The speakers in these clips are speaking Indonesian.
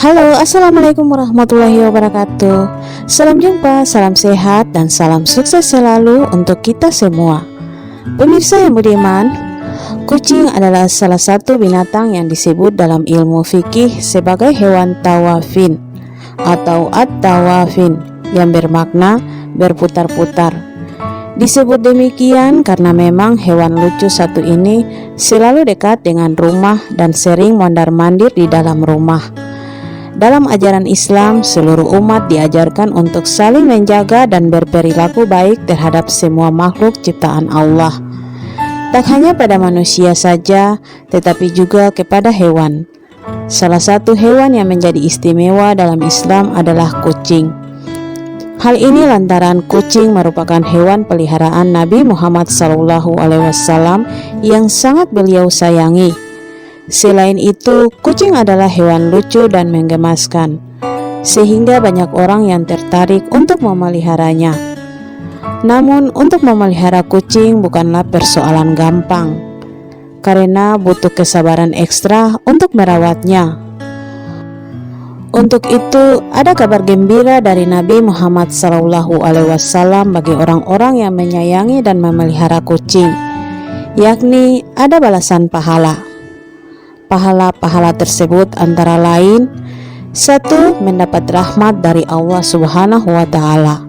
Halo, Assalamualaikum warahmatullahi wabarakatuh. Salam jumpa, salam sehat, dan salam sukses selalu untuk kita semua. Pemirsa yang budiman Kucing adalah salah satu binatang yang disebut dalam ilmu fikih sebagai hewan tawafin Atau at-tawafin yang bermakna berputar-putar. Disebut demikian karena memang hewan lucu satu ini selalu dekat dengan rumah dan sering mondar-mandir di dalam rumah. Dalam ajaran Islam, seluruh umat diajarkan untuk saling menjaga dan berperilaku baik terhadap semua makhluk ciptaan Allah. Tak hanya pada manusia saja, tetapi juga kepada hewan. Salah satu hewan yang menjadi istimewa dalam Islam adalah kucing. Hal ini lantaran kucing merupakan hewan peliharaan Nabi Muhammad SAW yang sangat beliau sayangi. Selain itu, kucing adalah hewan lucu dan menggemaskan, sehingga banyak orang yang tertarik untuk memeliharanya. Namun, untuk memelihara kucing bukanlah persoalan gampang, karena butuh kesabaran ekstra untuk merawatnya. Untuk itu, ada kabar gembira dari Nabi Muhammad SAW bagi orang-orang yang menyayangi dan memelihara kucing, yakni ada balasan pahala. Pahala-pahala tersebut antara lain satu mendapat rahmat dari Allah Subhanahu wa taala.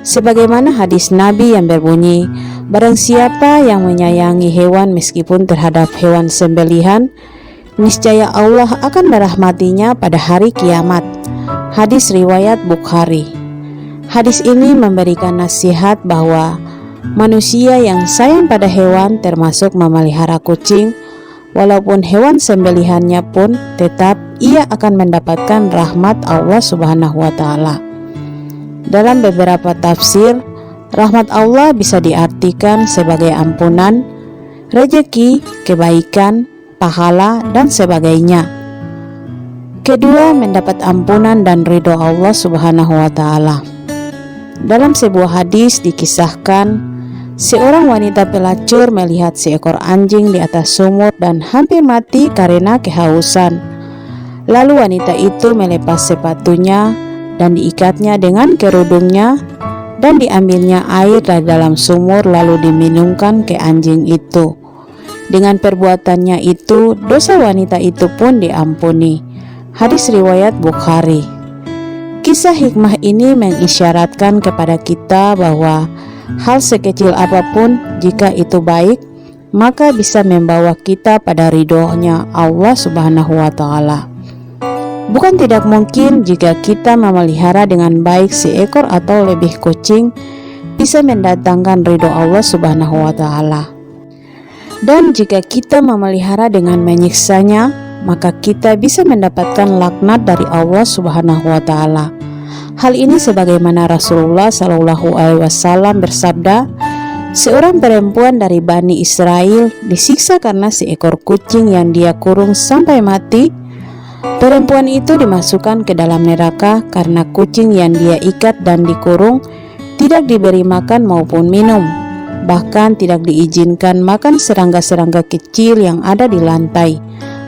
Sebagaimana hadis Nabi yang berbunyi, barang siapa yang menyayangi hewan meskipun terhadap hewan sembelihan, niscaya Allah akan merahmatinya pada hari kiamat. Hadis riwayat Bukhari. Hadis ini memberikan nasihat bahwa manusia yang sayang pada hewan termasuk memelihara kucing Walaupun hewan sembelihannya pun tetap ia akan mendapatkan rahmat Allah Subhanahu wa taala. Dalam beberapa tafsir, rahmat Allah bisa diartikan sebagai ampunan, rejeki, kebaikan, pahala, dan sebagainya. Kedua, mendapat ampunan dan ridho Allah Subhanahu wa taala. Dalam sebuah hadis dikisahkan Seorang wanita pelacur melihat seekor anjing di atas sumur dan hampir mati karena kehausan. Lalu wanita itu melepas sepatunya dan diikatnya dengan kerudungnya dan diambilnya air dari dalam sumur lalu diminumkan ke anjing itu. Dengan perbuatannya itu, dosa wanita itu pun diampuni. Hadis riwayat Bukhari. Kisah hikmah ini mengisyaratkan kepada kita bahwa Hal sekecil apa pun, jika itu baik, maka bisa membawa kita pada ridhonya Allah Subhanahu wa Ta'ala. Bukan tidak mungkin jika kita memelihara dengan baik seekor atau lebih kucing, bisa mendatangkan ridho Allah Subhanahu wa Ta'ala. Dan jika kita memelihara dengan menyiksanya, maka kita bisa mendapatkan laknat dari Allah Subhanahu wa Ta'ala. Hal ini sebagaimana Rasulullah Shallallahu Alaihi Wasallam bersabda, seorang perempuan dari Bani Israel disiksa karena seekor kucing yang dia kurung sampai mati. Perempuan itu dimasukkan ke dalam neraka karena kucing yang dia ikat dan dikurung tidak diberi makan maupun minum, bahkan tidak diizinkan makan serangga-serangga kecil yang ada di lantai.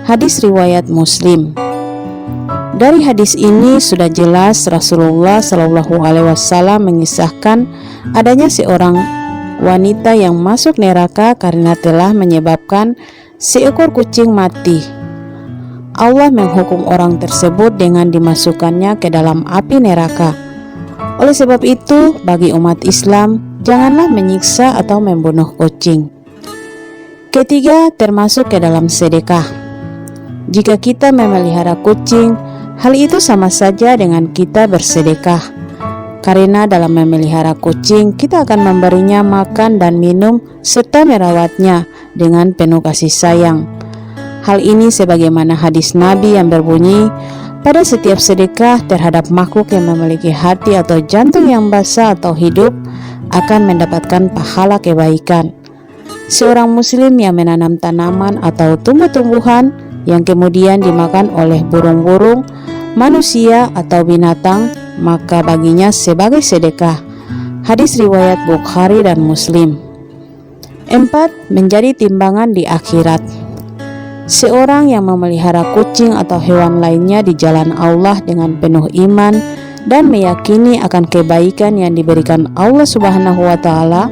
Hadis riwayat Muslim. Dari hadis ini sudah jelas Rasulullah Shallallahu Alaihi Wasallam mengisahkan adanya seorang wanita yang masuk neraka karena telah menyebabkan seekor kucing mati. Allah menghukum orang tersebut dengan dimasukkannya ke dalam api neraka. Oleh sebab itu, bagi umat Islam, janganlah menyiksa atau membunuh kucing. Ketiga, termasuk ke dalam sedekah. Jika kita memelihara kucing, Hal itu sama saja dengan kita bersedekah. Karena dalam memelihara kucing, kita akan memberinya makan dan minum serta merawatnya dengan penuh kasih sayang. Hal ini sebagaimana hadis Nabi yang berbunyi, pada setiap sedekah terhadap makhluk yang memiliki hati atau jantung yang basah atau hidup akan mendapatkan pahala kebaikan. Seorang muslim yang menanam tanaman atau tumbuh-tumbuhan yang kemudian dimakan oleh burung-burung, manusia atau binatang, maka baginya sebagai sedekah. Hadis riwayat Bukhari dan Muslim. Empat, menjadi timbangan di akhirat. Seorang yang memelihara kucing atau hewan lainnya di jalan Allah dengan penuh iman dan meyakini akan kebaikan yang diberikan Allah Subhanahu wa taala,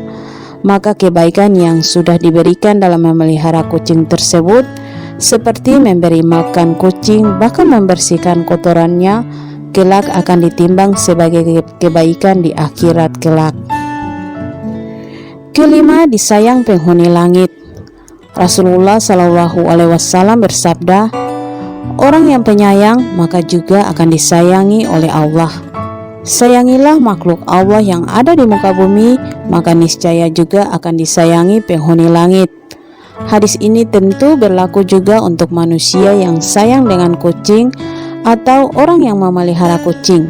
maka kebaikan yang sudah diberikan dalam memelihara kucing tersebut seperti memberi makan kucing bahkan membersihkan kotorannya kelak akan ditimbang sebagai kebaikan di akhirat kelak. Kelima, disayang penghuni langit. Rasulullah Shallallahu Alaihi Wasallam bersabda, orang yang penyayang maka juga akan disayangi oleh Allah. Sayangilah makhluk Allah yang ada di muka bumi, maka niscaya juga akan disayangi penghuni langit. Hadis ini tentu berlaku juga untuk manusia yang sayang dengan kucing atau orang yang memelihara kucing.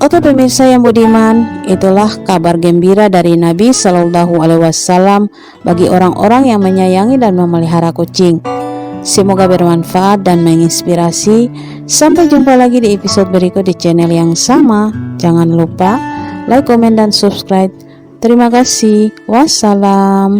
Oke pemirsa yang budiman, itulah kabar gembira dari Nabi Shallallahu Alaihi Wasallam bagi orang-orang yang menyayangi dan memelihara kucing. Semoga bermanfaat dan menginspirasi. Sampai jumpa lagi di episode berikut di channel yang sama. Jangan lupa like, komen, dan subscribe. Terima kasih. Wassalam.